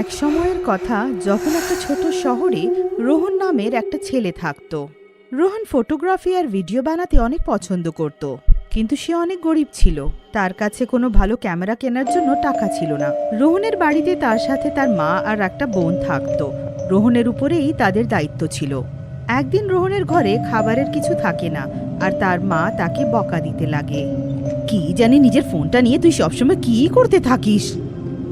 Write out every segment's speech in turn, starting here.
এক সময়ের কথা যখন একটা ছোট শহরে রোহন নামের একটা ছেলে থাকতো। রোহন ফটোগ্রাফি আর ভিডিও বানাতে অনেক পছন্দ করত, কিন্তু সে অনেক গরিব ছিল। তার কাছে কোনো ভালো ক্যামেরা কেনার জন্য টাকা ছিল না। রোহনের বাড়িতে তার সাথে তার মা আর একটা বোন থাকতো। রোহনের উপরেই তাদের দায়িত্ব ছিল। একদিন রোহনের ঘরে খাবারের কিছু থাকে না, আর তার মা তাকে বকা দিতে লাগে। কি জানি নিজের ফোনটা নিয়ে তুই সবসময় কি করতে থাকিস?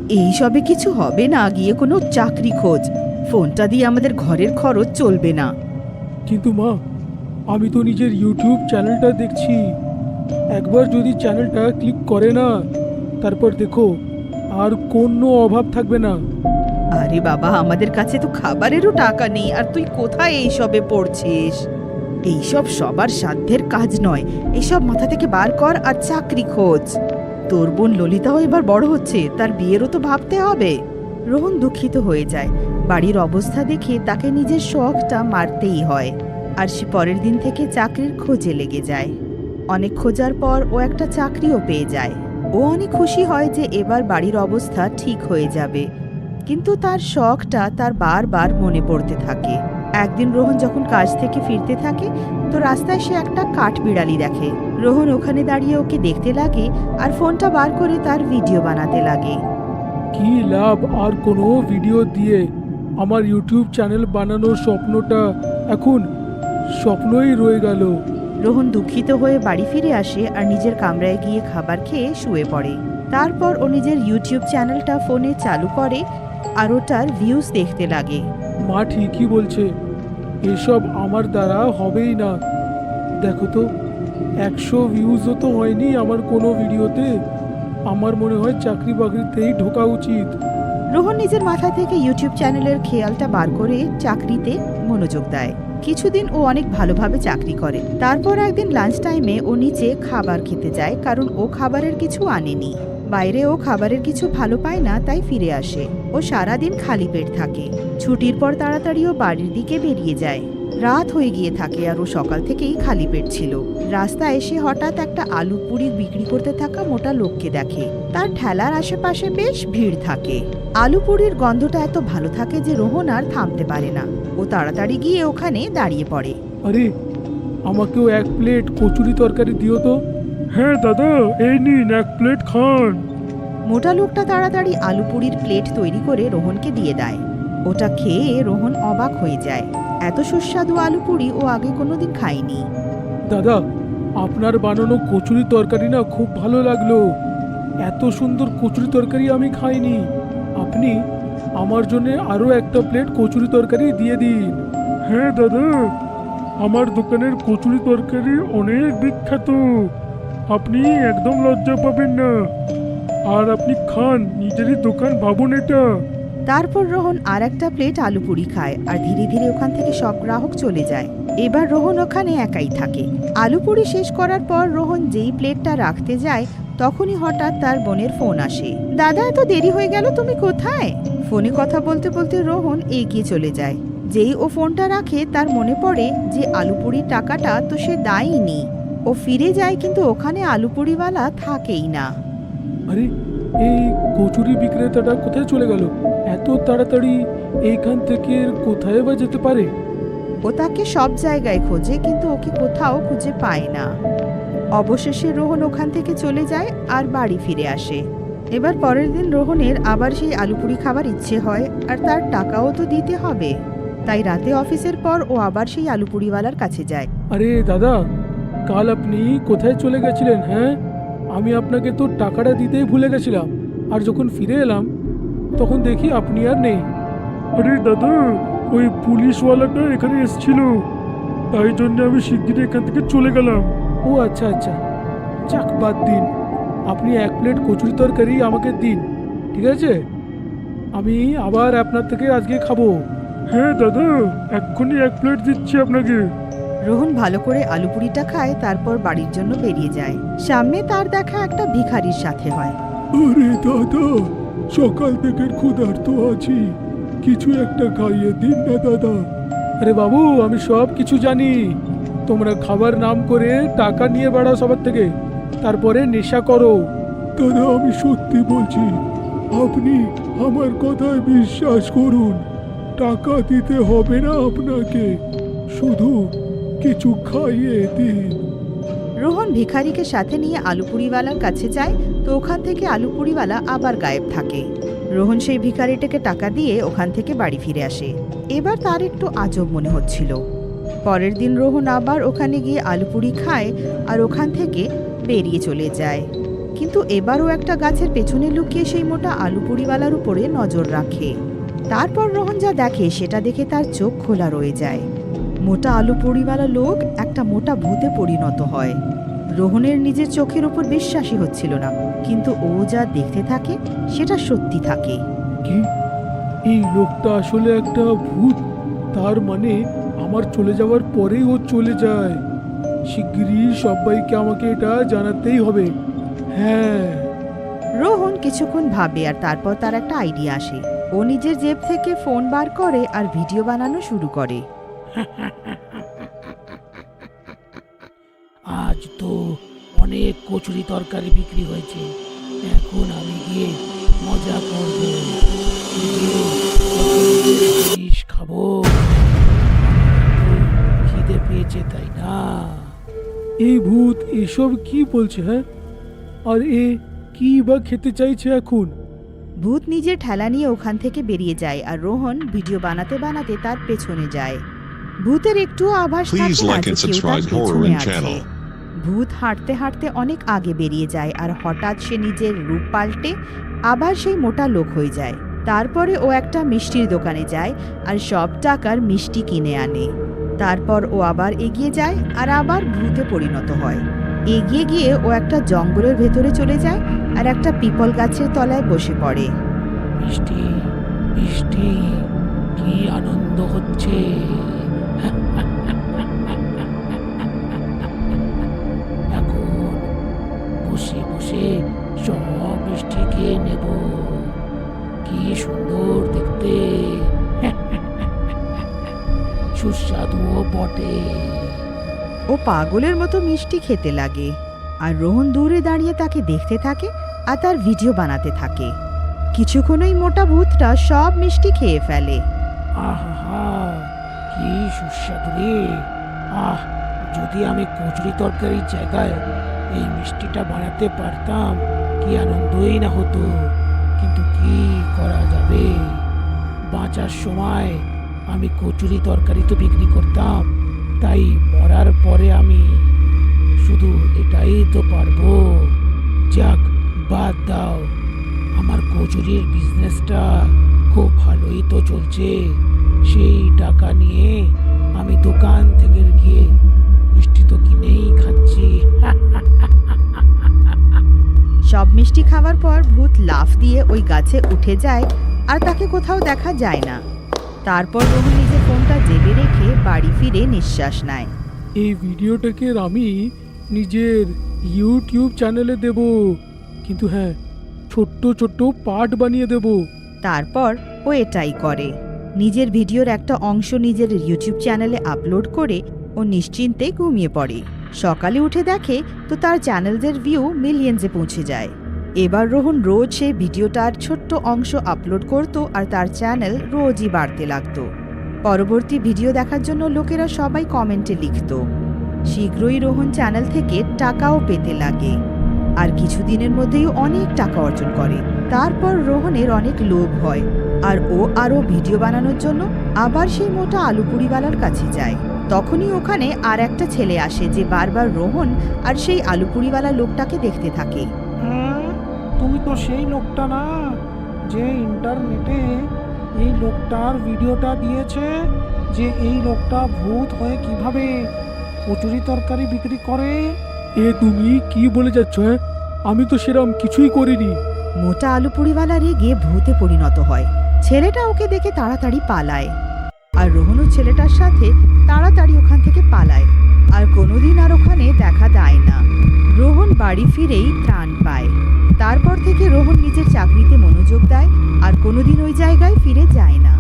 এইসবে কিছু হবে না গিয়ে কোনো চাকরি খোঁজ। ফোনটা দিয়ে আমাদের ঘরের খরচ চলবে না। কিন্তু মা আমি তো নিজের ইউটিউব চ্যানেলটা দেখছি। একবার যদি চ্যানেলটা ক্লিক করে না তারপর দেখো আর কোনো অভাব থাকবে না। আরে বাবা আমাদের কাছে তো খাবারেরও টাকা নেই আর তুই কোথায় এইসবে পড়ছিস? এইসব সবার সাধ্যের কাজ নয়। এইসব মাথা থেকে বার কর আর চাকরি খোঁজ। তোর বোন ললিতাও এবার বড় হচ্ছে, তার বিয়েরও তো ভাবতে হবে। রোহন দুঃখিত হয়ে যায়। বাড়ির অবস্থা দেখে তাকে নিজের শখটা মারতেই হয়। আর সে পরের দিন থেকে চাকরির খোঁজে লেগে যায়। অনেক খোঁজার পর ও একটা চাকরিও পেয়ে যায়। ও অনেক খুশি হয় যে এবার বাড়ির অবস্থা ঠিক হয়ে যাবে। কিন্তু তার শখটা তার বারবার মনে পড়তে থাকে। একদিন রোহন যখন কাজ থেকে ফিরতে থাকে, তো রাস্তায় সে একটা কাঠবিড়ালি দেখে। রোহন ওখানে দাঁড়িয়ে ওকে দেখতে লাগে আর ফোনটা বার করে তার ভিডিও বানাতে লাগে। কি লাভ আর কোনো ভিডিও দিয়ে? আমার ইউটিউব চ্যানেল বানানোর স্বপ্নটা এখন স্বপ্নই রয়ে গেল। রোহন দুঃখিত হয়ে বাড়ি ফিরে আসে আর নিজের কামরায় গিয়ে খাবার খেয়ে শুয়ে পড়ে। তারপর ও নিজের ইউটিউব চ্যানেলটা ফোনে চালু করে আর ওটার ভিউজ দেখতে লাগে। মা ঠিকই বলছে এসব আমার দ্বারা হবেই না। দেখো তো একশো ভিউজও তো হয়নি আমার কোনো ভিডিওতে আমার মনে হয় চাকরি বাকরিতেই ঢোকা উচিত। রোহন নিজের মাথা থেকে ইউটিউব চ্যানেলের খেয়ালটা বার করে চাকরিতে মনোযোগ দেয়। কিছুদিন ও অনেক ভালোভাবে চাকরি করে। তারপর একদিন লাঞ্চ টাইমে ও নিচে খাবার খেতে যায়, কারণ ও খাবারের কিছু আনেনি। বাইরে ও খাবারের কিছু ভালো পায় না, তাই ফিরে আসে। ও সারাদিন খালি পেট থাকে। ছুটির পর তাড়াতাড়ি ও বাড়ির দিকে বেরিয়ে যায়। রাত হয়ে গিয়ে থাকে আর ও সকাল থেকেই খালি পেট ছিল। রাস্তায় এসে হঠাৎ একটা আলু পুরি বিক্রি করতে থাকা মোটা লোককে দেখে। তার ঠেলার আশেপাশে বেশ ভিড় থাকে। আলু পুরির গন্ধটা এত ভালো থাকে যে রোহন আর থামতে পারে না। ও তাড়াতাড়ি গিয়ে ওখানে দাঁড়িয়ে পড়ে। আরে, আমাকেও এক প্লেট কচুরি তরকারি দিও তো। হ্যাঁ দাদা এই নিন এক প্লেট খান। মোটা লোকটা তাড়াতাড়ি আলু পুরির প্লেট তৈরি করে রোহনকে দিয়ে দেয়। ওটা খেয়ে রোহন অবাক হয়ে যায়। এত সুস্বাদু আলু পুরি ও আগে কোনোদিন খায়নি। দাদা আপনার বানানো কচুরি তরকারি না খুব ভালো লাগল। এত সুন্দর কচুরি তরকারি আমি খাইনি। আপনি আমার জন্য আরও একটা প্লেট কচুরি তরকারি দিয়ে দিন। হ্যাঁ দাদা আমার দোকানের কচুরি তরকারি অনেক বিখ্যাত। আপনি একদম লজ্জা পাবেন না। আর আপনি খান, নিজেরই দোকান ভাবুন এটা। তারপর রোহন আর একটা প্লেট আলু পুরি খায় আর ধীরে ধীরে ওখান থেকে সব গ্রাহক চলে যায়। এবার রোহন ওখানে একাই থাকে। আলু পুরি শেষ করার পর রোহন যেই প্লেটটা রাখতে যায়, তখনই হঠাৎ তার বোনের ফোন আসে। দাদা, এত দেরি হয়ে গেল, তুমি কোথায়? ফোনে কথা বলতে বলতে রোহন এগিয়ে চলে যায়। যেই ও ফোনটা রাখে, তার মনে পড়ে যে আলু পুরির টাকাটা তো সে দায়নি ও ফিরে যায় কিন্তু ওখানে আলু পুরিওয়ালা থাকেই না। আরে এই কচুরি বিক্রেতাটা কোথায় চলে গেল? এত তাড়াতাড়ি এইখান থেকে কোথায় বা যেতে পারে? ও তাকে সব জায়গায় খোঁজে কিন্তু ওকে কোথাও খুঁজে পায় না। অবশেষে রোহন ওখান থেকে চলে যায় আর বাড়ি ফিরে আসে। এবার পরের দিন রোহনের আবার সেই আলুপুরি খাবার ইচ্ছে হয় আর তার টাকাও তো দিতে হবে। তাই রাতে অফিসের পর ও আবার সেই আলুপুরিওয়ালার কাছে যায়। আরে দাদা কাল আপনি কোথায় চলে গেছিলেন হ্যাঁ? আমি আপনাকে তো টাকাটা দিতেই ভুলে গেছিলাম। আর যখন ফিরে এলাম তখন দেখি আপনি আর নেই। আরে দাদা ওই পুলিশওয়ালাটা এখানে এসেছিল। তাই জন্য আমি শিগগিরই এখান থেকে চলে গেলাম। ও আচ্ছা আচ্ছা। যাক বাদ দিন। আপনি এক প্লেট কচুরি তরকারি আমাকে দিন ঠিক আছে? আমি আবার আপনার থেকে আজকে খাব। হ্যাঁ দাদা এক্ষুনি এক প্লেট দিচ্ছি আপনাকে। রোহন ভালো করে আলুপুরিটা খায় তারপর বাড়ির জন্য বেরিয়ে যায়। সামনে তার দেখা একটা ভিখারির সাথে হয়। আরে দাদা সকাল থেকে ক্ষুধার্ত আছি। কিছু একটা খাইয়ে দিন না দাদা। আরে বাবু আমি সব কিছু জানি। তোমরা খাবার নাম করে টাকা নিয়ে বেড়াও সবার থেকে। তারপরে নেশা করো। দাদা আমি সত্যি বলছি আপনি আমার কথায় বিশ্বাস করুন। টাকা দিতে হবে না আপনাকে। শুধু কিছু খাইয়ে দিন। রোহন ভিখারিকে সাথে নিয়ে আলুপুরিওয়ালার কাছে যায়, তো ওখান থেকে আলুপুরিওয়ালা আবার গায়েব থাকে। রোহন সেই ভিখারিটাকে টাকা দিয়ে ওখান থেকে বাড়ি ফিরে আসে। এবার তার একটু আজব মনে হচ্ছিল। পরের দিন রোহন আবার ওখানে গিয়ে আলুপুরি খায় আর ওখান থেকে বেরিয়ে চলে যায়। কিন্তু এবারও একটা গাছের পেছনে লুকিয়ে সেই মোটা আলুপুরিওয়ালার উপরে নজর রাখে। তারপর রোহন যা দেখে সেটা দেখে তার চোখ খোলা রয়ে যায়। মোটা আলু পুরিওয়ালা লোক একটা মোটা ভূতে পরিণত হয়। রোহনের নিজের চোখের উপর বিশ্বাসই হচ্ছিল না কিন্তু ও যা দেখতে থাকে সেটা সত্যি থাকে। কি? এই লোকটা আসলে একটা ভূত। তার মানে আমার চলে যাওয়ার পরেই ও চলে যায়। শিগগিরই সবাইকে আমাকে এটা জানাতেই হবে। হ্যাঁ। রোহন কিছুক্ষণ ভাবে আর তারপর তার একটা আইডিয়া আসে। ও নিজের জেব থেকে ফোন বার করে আর ভিডিও বানানো শুরু করে। আজ তো অনেক কচুরি তরকারি বিক্রি হয়েছে। এখন আমি গিয়ে মজা করব। জিনিস খাব। খিদে পেয়েছে তাই না? এই ভূত এসব কি বলছে হ্যাঁ? আর এ কি বা খেতে চাইছে এখন? ভূত নিজের ঠেলা নিয়ে ওখান থেকে বেরিয়ে যায় আর রোহন ভিডিও বানাতে বানাতে তার পেছনে যায়। ভূতের একটু আভাস Please থাকে না like and subscribe Horror and আছে। channel. ভূত হাঁটতে হাঁটতে অনেক আগে বেরিয়ে যায় আর হঠাৎ সে নিজের রূপ পাল্টে আবার সেই মোটা লোক হয়ে যায়। তারপরে ও একটা মিষ্টির দোকানে যায় আর সব টাকার মিষ্টি কিনে আনে। তারপর ও আবার এগিয়ে যায় আর আবার ভূতে পরিণত হয়। এগিয়ে গিয়ে ও একটা জঙ্গলের ভেতরে চলে যায় আর একটা পিপল গাছের তলায় বসে পড়ে। মিষ্টি মিষ্টি কি আনন্দ হচ্ছে। নেব। কি সুন্দর দেখতে। সুস্বাদুও বটে। ও পাগলের মতো মিষ্টি খেতে লাগে। আর রোহন দূরে দাঁড়িয়ে তাকে দেখতে থাকে আর তার ভিডিও বানাতে থাকে। কিছুক্ষণই মোটা ভূতটা সব মিষ্টি খেয়ে ফেলে। আহা কি সুস্বাদু রে। আহ যদি আমি কচুরি তরকারির জায়গায় এই মিষ্টিটা বানাতে পারতাম কি আনন্দই না হতো। কিন্তু কি করা যাবে? বাঁচার সময় আমি কচুরি তরকারি তো বিক্রি করতাম, তাই মরার পরে আমি শুধু এটাই তো পারব। যাক, বাদ দাও। আমার কচুরির বিজনেসটা খুব ভালোই তো চলছে। সেই টাকা নিয়ে আমি দোকান থেকে গিয়ে সব মিষ্টি খাওয়ার পর ভূত লাফ দিয়ে ওই গাছে উঠে যায় আর তাকে কোথাও দেখা যায় না। তারপর রোহন নিজের ফোনটা জেবে রেখে বাড়ি ফিরে নিঃশ্বাস নেয়। এই ভিডিওটাকে আমি নিজের ইউটিউব চ্যানেলে দেব? কিন্তু হ্যাঁ ছোট্ট ছোট্ট পার্ট বানিয়ে দেব। তারপর ও এটাই করে। নিজের ভিডিওর একটা অংশ নিজের ইউটিউব চ্যানেলে আপলোড করে ও নিশ্চিন্তে ঘুমিয়ে পড়ে। সকালে উঠে দেখে তো তার চ্যানেলদের ভিউ মিলিয়ন্সে পৌঁছে যায়। এবার রোহন রোজ সেই ভিডিওটার ছোট্ট অংশ আপলোড করত আর তার চ্যানেল রোজই বাড়তে লাগতো। পরবর্তী ভিডিও দেখার জন্য লোকেরা সবাই কমেন্টে লিখত। শীঘ্রই রোহন চ্যানেল থেকে টাকাও পেতে লাগে। আর কিছুদিনের মধ্যেই অনেক টাকা অর্জন করে। তারপর রোহনের অনেক লোভ হয়। আর ও আরও ভিডিও বানানোর জন্য আবার সেই মোটা আলুপুরিওয়ালার কাছে যায়। তখনই ওখানে আর একটা ছেলে আসে যে বারবার রোহন আর সেই আলুপুরিওয়ালা লোকটাকে দেখতে থাকে। হ্যাঁ তুমি তো সেই লোকটা না যে ইন্টারনেটে এই লোকটার ভিডিওটা দিয়েছে যে এই লোকটা ভূত হয়ে কীভাবে কচুরি তরকারি বিক্রি করে। এ তুমি কি বলে যাচ্ছ হ্যাঁ? আমি তো সেরম কিছুই করিনি। মোটা আলুপুরিওয়ালা রেগে ভূতে পরিণত হয়। ছেলেটা ওকে দেখে তাড়াতাড়ি পালায়। আর রোহনও ছেলেটার সাথে তাড়াতাড়ি ওখান থেকে পালায়। আর কোনোদিন আর ওখানে দেখা দেয় না। রোহন বাড়ি ফিরেই ত্রাণ পায়। তারপর থেকে রোহন নিজের চাকরিতে মনোযোগ দেয় আর কোনোদিন ওই জায়গায় ফিরে যায় না।